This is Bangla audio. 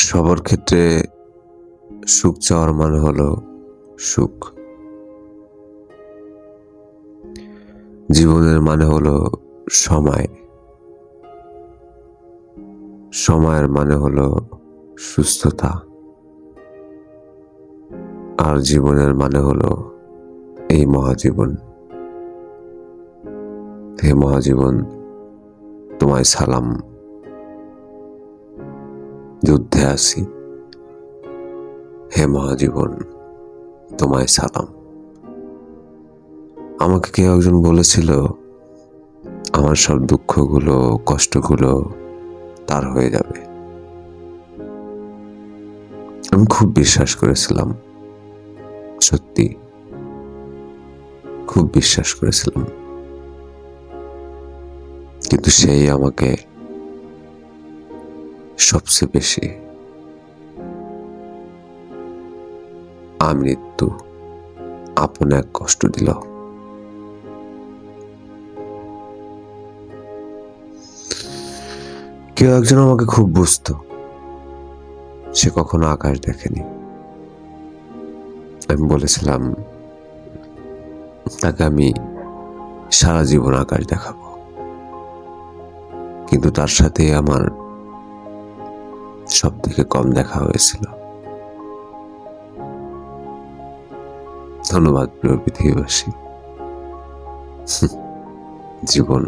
সবার ক্ষেত্রে সুখ চাওয়ার মানে হলো সুখ। জীবনের মানে হলো সময়। সময়ের মানে হলো সুস্থতা। আর জীবনের মানে হলো এই মহাজীবন। হে মহাজীবন, তোমায় সালাম। যুদ্ধে আসি। হে মহাজীবন, তোমায় সালাম। আমাকে কেউ একজন বলেছিল, আমার সব দুঃখগুলো, কষ্টগুলো তার হয়ে যাবে। আমি খুব বিশ্বাস করেছিলাম, সত্যি। খুব বিশ্বাস করেছিলাম। কিন্তু সেই আমাকে সবচেয়ে বেশি। আমৃত্যু আপন এক কষ্ট দিল। কেউ একজন আমাকে খুব বুঝতো। সে কখনো আকাশ দেখেনি। আমি বলেছিলাম, তাকে আমি সারা জীবন আকাশ দেখাবো। কিন্তু তার সাথে আমার সব থেকে কম দেখা হয়েছিল। ধন্যবাদ প্রিয় পৃথিবীবাসী। জীবন